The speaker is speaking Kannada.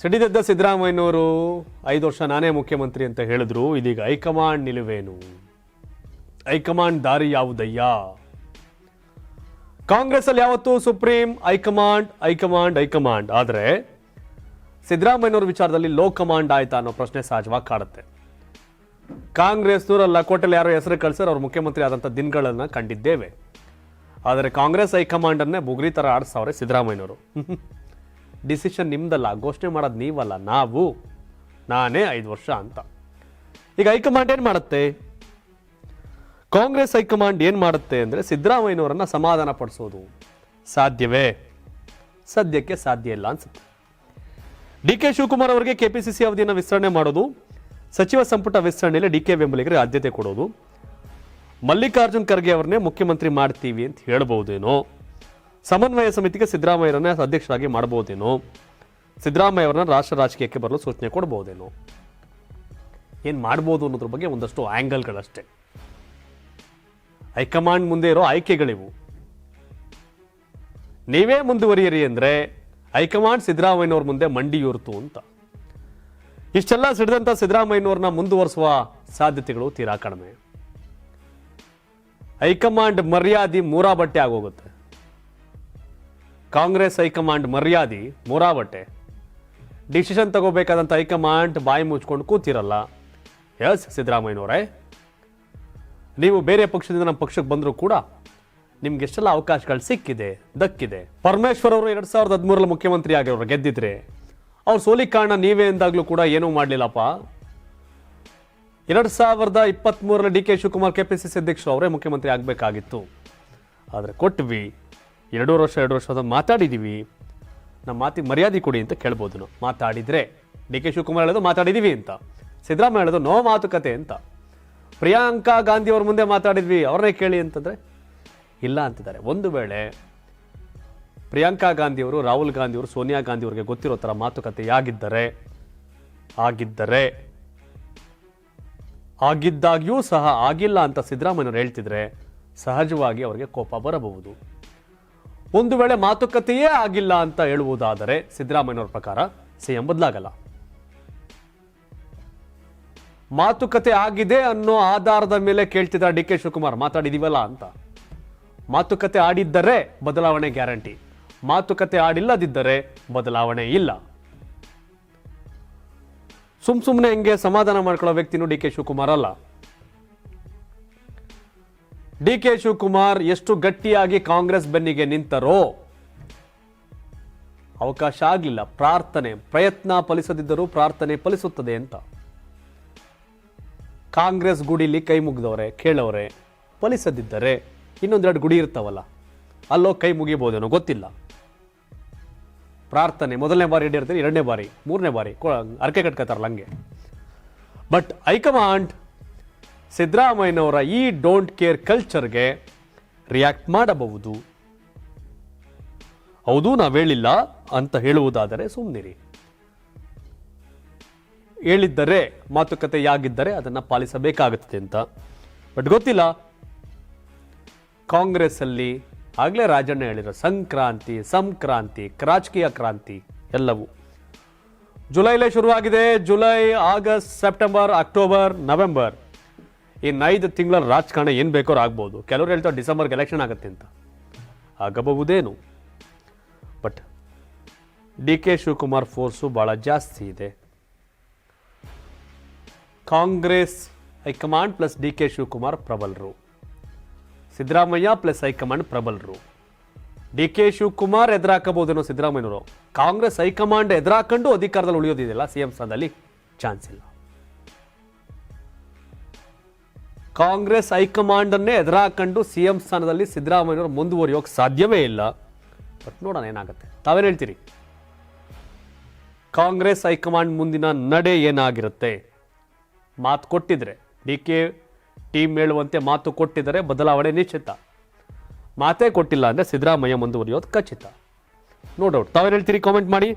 ಸಿಡಿದೆದ್ದ ಸಿದ್ದರಾಮಯ್ಯನವರು ಐದು ವರ್ಷ ನಾನೇ ಮುಖ್ಯಮಂತ್ರಿ ಅಂತ ಹೇಳಿದ್ರು, ಇದೀಗ ಹೈಕಮಾಂಡ್ ನಿಲುವೇನು? ಹೈಕಮಾಂಡ್ ದಾರಿ ಯಾವುದಯ್ಯ? ಕಾಂಗ್ರೆಸ್ ಅಲ್ಲಿ ಯಾವತ್ತೂ ಸುಪ್ರೀಂ, ಹೈಕಮಾಂಡ್ ಹೈಕಮಾಂಡ್ ಹೈಕಮಾಂಡ್. ಆದರೆ ಸಿದ್ದರಾಮಯ್ಯನವರ ವಿಚಾರದಲ್ಲಿ ಲೋ ಕಮಾಂಡ್ ಆಯ್ತಾ ಅನ್ನೋ ಪ್ರಶ್ನೆ ಸಹಜವಾಗಿ ಕಾಡುತ್ತೆ. ಕಾಂಗ್ರೆಸ್ನವರ ಲಕೋಟೆಯಲ್ಲಿ ಯಾರೋ ಹೆಸರು ಕಳ್ಸರ್ ಅವ್ರು ಮುಖ್ಯಮಂತ್ರಿ ಆದಂಥ ದಿನಗಳನ್ನ ಕಂಡಿದ್ದೇವೆ. ಆದರೆ ಕಾಂಗ್ರೆಸ್ ಹೈಕಮಾಂಡನ್ನೇ ಬುಗ್ರಿ ಥರ ಆಡಿಸ್ತಾವ್ರೆ ಸಿದ್ದರಾಮಯ್ಯನವರು. ಡಿಸಿಷನ್ ನಿಮ್ದಲ್ಲ, ಘೋಷಣೆ ಮಾಡೋದು ನೀವಲ್ಲ, ನಾವು, ನಾನೇ ಐದು ವರ್ಷ ಅಂತ. ಈಗ ಹೈಕಮಾಂಡ್ ಏನು ಮಾಡುತ್ತೆ? ಕಾಂಗ್ರೆಸ್ ಹೈಕಮಾಂಡ್ ಏನು ಮಾಡುತ್ತೆ ಅಂದರೆ ಸಿದ್ದರಾಮಯ್ಯನವರನ್ನು ಸಮಾಧಾನ ಪಡಿಸೋದು. ಸಾಧ್ಯವೇ? ಸದ್ಯಕ್ಕೆ ಸಾಧ್ಯ ಇಲ್ಲ ಅನ್ಸುತ್ತೆ. ಡಿ ಕೆ ಶಿವಕುಮಾರ್ ಅವರಿಗೆ ಕೆಪಿಸಿಸಿ ಅವಧಿಯನ್ನು ವಿಸ್ತರಣೆ ಮಾಡೋದು, ಸಚಿವ ಸಂಪುಟ ವಿಸ್ತರಣೆಯಲ್ಲಿ ಡಿ ಕೆ ಬೆಂಬಲಿಗರಿಗೆ ಆದ್ಯತೆ ಕೊಡೋದು. ಮಲ್ಲಿಕಾರ್ಜುನ್ ಖರ್ಗೆ ಅವರನ್ನೇ ಮುಖ್ಯಮಂತ್ರಿ ಮಾಡ್ತೀವಿ ಅಂತ ಹೇಳ್ಬಹುದೇನೋ ಸಮನ್ವಯ ಸಮಿತಿಗೆ ಸಿದ್ದರಾಮಯ್ಯರನ್ನ ಅಧ್ಯಕ್ಷರಾಗಿ ಮಾಡಬಹುದೇನೋ ಸಿದ್ದರಾಮಯ್ಯ ಅವರನ್ನ ರಾಷ್ಟ್ರ ರಾಜಕೀಯಕ್ಕೆ ಬರಲು ಸೂಚನೆ ಕೊಡಬಹುದೇನೋ. ಏನು ಮಾಡ್ಬೋದು ಅನ್ನೋದ್ರ ಬಗ್ಗೆ ಒಂದಷ್ಟು ಆ್ಯಂಗಲ್ಗಳಷ್ಟೇ ಹೈಕಮಾಂಡ್ ಮುಂದೆ ಇರೋ ಆಯ್ಕೆಗಳಿವು. ನೀವೇ ಮುಂದುವರಿಯಿರಿ ಅಂದ್ರೆ ಹೈಕಮಾಂಡ್ ಸಿದ್ದರಾಮಯ್ಯನವ್ರ ಮುಂದೆ ಮಂಡಿಯೂರ್ತು ಅಂತ. ಇಷ್ಟೆಲ್ಲ ಸಿಡಿದಂತ ಸಿದ್ದರಾಮಯ್ಯನವ್ರನ್ನ ಮುಂದುವರಿಸುವ ಸಾಧ್ಯತೆಗಳು ತೀರಾ ಕಡಿಮೆ. ಹೈಕಮಾಂಡ್ ಮರ್ಯಾದೆ ಮೂರಾ ಬಟ್ಟೆ ಆಗೋಗುತ್ತೆ. ಕಾಂಗ್ರೆಸ್ ಹೈಕಮಾಂಡ್ ಮರ್ಯಾದೆ ಮುರಾವಟೆ ಡಿಸಿಷನ್ ತಗೋಬೇಕಾದಂಥ ಹೈಕಮಾಂಡ್ ಬಾಯಿ ಮುಚ್ಕೊಂಡು ಕೂತಿರಲ್ಲ. ಎಸ್, ಸಿದ್ದರಾಮಯ್ಯನವರೇ. ನೀವು ಬೇರೆ ಪಕ್ಷದಿಂದ ನಮ್ಮ ಪಕ್ಷಕ್ಕೆ ಬಂದರೂ ಕೂಡ ನಿಮ್ಗೆ ಎಷ್ಟೆಲ್ಲ ಅವಕಾಶಗಳು ಸಿಕ್ಕಿದೆ, ದಕ್ಕಿದೆ. ಪರಮೇಶ್ವರ್ ಅವರು ಎರಡ್ ಸಾವಿರದ ಹದಿಮೂರರಲ್ಲಿ ಮುಖ್ಯಮಂತ್ರಿ ಆಗಿರೋರು ಗೆದ್ದಿದ್ರೆ, ಅವ್ರ ಸೋಲಿ ಕಾರಣ ನೀವೇ ಎಂದಾಗ್ಲೂ ಕೂಡ ಏನೂ ಮಾಡಲಿಲ್ಲಪ್ಪ. ಎರಡು ಸಾವಿರದ ಇಪ್ಪತ್ತ್ಮೂರರಲ್ಲಿ D K Shivakumar K P C C ಅಧ್ಯಕ್ಷರು ಅವರೇ ಮುಖ್ಯಮಂತ್ರಿ ಆಗಬೇಕಾಗಿತ್ತು. ಆದರೆ ಕೊಟ್ವಿ. ಎರಡೂವರೆ ವರ್ಷ, ಎರಡು ವರ್ಷದ ಮಾತಾಡಿದ್ದೀವಿ ನಮ್ಮ ಮಾತಿಗೆ ಮರ್ಯಾದೆ ಕೊಡಿ ಅಂತ ಕೇಳ್ಬೋದು ನಾವು. ಮಾತಾಡಿದರೆ ಡಿ ಕೆ ಶಿವಕುಮಾರ್ ಹೇಳೋದು ಮಾತಾಡಿದ್ದೀವಿ ಅಂತ. ಸಿದ್ದರಾಮಯ್ಯ ಹೇಳೋದು ನೋ ಮಾತುಕತೆ ಅಂತ. ಪ್ರಿಯಾಂಕಾ ಗಾಂಧಿ ಅವ್ರ ಮುಂದೆ ಮಾತಾಡಿದ್ವಿ, ಅವ್ರನ್ನೇ ಕೇಳಿ ಅಂತಂದರೆ ಇಲ್ಲ ಅಂತಿದ್ದಾರೆ. ಒಂದು ವೇಳೆ ಪ್ರಿಯಾಂಕಾ ಗಾಂಧಿಯವರು ರಾಹುಲ್ ಗಾಂಧಿಯವರು ಸೋನಿಯಾ ಗಾಂಧಿ ಅವರಿಗೆ ಗೊತ್ತಿರೋ ಥರ ಮಾತುಕತೆ ಆಗಿದ್ದರೆ ಆಗಿದ್ದರೆ, ಆಗಿದ್ದಾಗ್ಯೂ ಸಹ ಆಗಿಲ್ಲ ಅಂತ ಸಿದ್ದರಾಮಯ್ಯವ್ರು ಹೇಳ್ತಿದ್ರೆ ಸಹಜವಾಗಿ ಅವರಿಗೆ ಕೋಪ ಬರಬಹುದು. ಒಂದು ವೇಳೆ ಮಾತುಕತೆಯೇ ಆಗಿಲ್ಲ ಅಂತ ಹೇಳುವುದಾದರೆ ಸಿದ್ದರಾಮಯ್ಯನವರ ಪ್ರಕಾರ ಸಿಎಂ ಬದಲಾಗಲ್ಲ. ಮಾತುಕತೆ ಆಗಿದೆ ಅನ್ನೋ ಆಧಾರದ ಮೇಲೆ ಕೇಳ್ತಿದ್ದ ಡಿ ಕೆ ಶಿವಕುಮಾರ್, ಮಾತಾಡಿದೀವಲ್ಲ ಅಂತ. ಮಾತುಕತೆ ಆಡಿದ್ದರೆ ಬದಲಾವಣೆ ಗ್ಯಾರಂಟಿ. ಮಾತುಕತೆ ಆಡಿಲ್ಲದಿದ್ದರೆ ಬದಲಾವಣೆ ಇಲ್ಲ. ಸುಮ್ ಸುಮ್ಮನೆ ಹೆಂಗೆ ಸಮಾಧಾನ ಮಾಡ್ಕೊಳ್ಳೋ ವ್ಯಕ್ತಿನೂ ಡಿ ಕೆ ಶಿವಕುಮಾರ್ ಅಲ್ಲ. ಡಿ ಕೆ ಶಿವಕುಮಾರ್ ಎಷ್ಟು ಗಟ್ಟಿಯಾಗಿ ಕಾಂಗ್ರೆಸ್ ಬೆನ್ನಿಗೆ ನಿಂತರೋ, ಅವಕಾಶ ಆಗಲಿಲ್ಲ ಪ್ರಾರ್ಥನೆ, ಪ್ರಯತ್ನ ಫಲಿಸದಿದ್ದರೂ ಪ್ರಾರ್ಥನೆ ಫಲಿಸುತ್ತದೆ ಅಂತ. ಕಾಂಗ್ರೆಸ್ ಗುಡಿಲಿ ಕೈ ಮುಗಿದವ್ರೆ, ಕೇಳವ್ರೆ, ಫಲಿಸದಿದ್ದರೆ ಇನ್ನೊಂದೆರಡು ಗುಡಿ ಇರ್ತಾವಲ್ಲ, ಅಲ್ಲೋ ಕೈ ಮುಗಿಬೋದೇನೋ ಗೊತ್ತಿಲ್ಲ. ಪ್ರಾರ್ಥನೆ, ಮೊದಲನೇ ಬಾರಿ ಇರ್ತಾರೆ ಎರಡನೇ ಬಾರಿ, ಮೂರನೇ ಬಾರಿ ಅರಕೆ ಕಟ್ಕೋತಾರಲ್ಲ ಹಂಗೆ. ಬಟ್ ಹೈಕಮಾಂಡ್ ಸಿದ್ದರಾಮಯ್ಯನವರ ಈ ಡೋಂಟ್ ಕೇರ್ ಕಲ್ಚರ್ಗೆ ರಿಯಾಕ್ಟ್ ಮಾಡಬಹುದು. ಹೌದು, ನಾವು ಹೇಳಿಲ್ಲ ಅಂತ ಹೇಳುವುದಾದರೆ ಸುಮ್ಮನಿರಿ ಹೇಳಿದ್ದರೆ ಮಾತುಕತೆ ಯಾಗಿದ್ದರೆ ಅದನ್ನು ಪಾಲಿಸಬೇಕಾಗುತ್ತದೆ ಅಂತ. ಬಟ್ ಗೊತ್ತಿಲ್ಲ. ಕಾಂಗ್ರೆಸ್ಸಲ್ಲಿ ಆಗಲೇ ರಾಜಣ್ಣ ಹೇಳಿರೋ ಸಂಕ್ರಾಂತಿ ಸಂಕ್ರಾಂತಿ, ರಾಜಕೀಯ ಕ್ರಾಂತಿ ಎಲ್ಲವೂ. ಜುಲೈಲೇ ಶುರುವಾಗಿದೆ. July, August, September, October, November. ಇನ್ನು ಐದು ತಿಂಗಳ ರಾಜಕಾರಣ ಏನು ಬೇಕಾದ್ರೂ ಆಗ್ಬೋದು. ಕೆಲವರು ಹೇಳ್ತಾರೆ ಡಿಸೆಂಬರ್ಗೆ ಎಲೆಕ್ಷನ್ ಆಗುತ್ತೆ ಅಂತ. ಆಗಬಹುದೇನು. But D K Shivakumar force ಭಾಳ ಜಾಸ್ತಿ ಇದೆ. Congress high command plus D K Shivakumar ಪ್ರಬಲರು. Siddaramaiah plus high command ಪ್ರಬಲರು. ಡಿ ಕೆ ಶಿವಕುಮಾರ್ ಎದುರಾಕಬಹುದೇನೋ ಸಿದ್ದರಾಮಯ್ಯನವರು. ಕಾಂಗ್ರೆಸ್ ಹೈಕಮಾಂಡ್ ಎದುರಾಕೊಂಡು ಅಧಿಕಾರದಲ್ಲಿ ಉಳಿಯೋದಿದೆಯಲ್ಲ ಸಿ ಎಂ ಸ್ಥಾನದಲ್ಲಿ ಚಾನ್ಸ್ ಇಲ್ಲ. ಕಾಂಗ್ರೆಸ್ ಹೈಕಮಾಂಡ್ ಅನ್ನೇ ಎದುರಾಕೊಂಡು ಸಿ ಎಂ ಸ್ಥಾನದಲ್ಲಿ ಸಿದ್ದರಾಮಯ್ಯವರು ಮುಂದುವರಿಯೋಕೆ ಸಾಧ್ಯವೇ ಇಲ್ಲ. ಬಟ್ ನೋಡೋಣ ಏನಾಗುತ್ತೆ. ತಾವೇನು ಹೇಳ್ತೀರಿ? ಕಾಂಗ್ರೆಸ್ ಹೈಕಮಾಂಡ್ ಮುಂದಿನ ನಡೆ ಏನಾಗಿರುತ್ತೆ? ಮಾತು ಕೊಟ್ಟಿದ್ರೆ, ಡಿ ಕೆ ಟೀಮ್ ಹೇಳುವಂತೆ ಮಾತು ಕೊಟ್ಟಿದ್ದರೆ ಬದಲಾವಣೆ ನಿಶ್ಚಿತ. ಮಾತೇ ಕೊಟ್ಟಿಲ್ಲ ಅಂದರೆ ಸಿದ್ದರಾಮಯ್ಯ ಮುಂದುವರಿಯೋದು ಖಚಿತ. ನೋ ಡೌಟ್ ತಾವೇನು ಹೇಳ್ತೀರಿ? ಕಾಮೆಂಟ್ ಮಾಡಿ.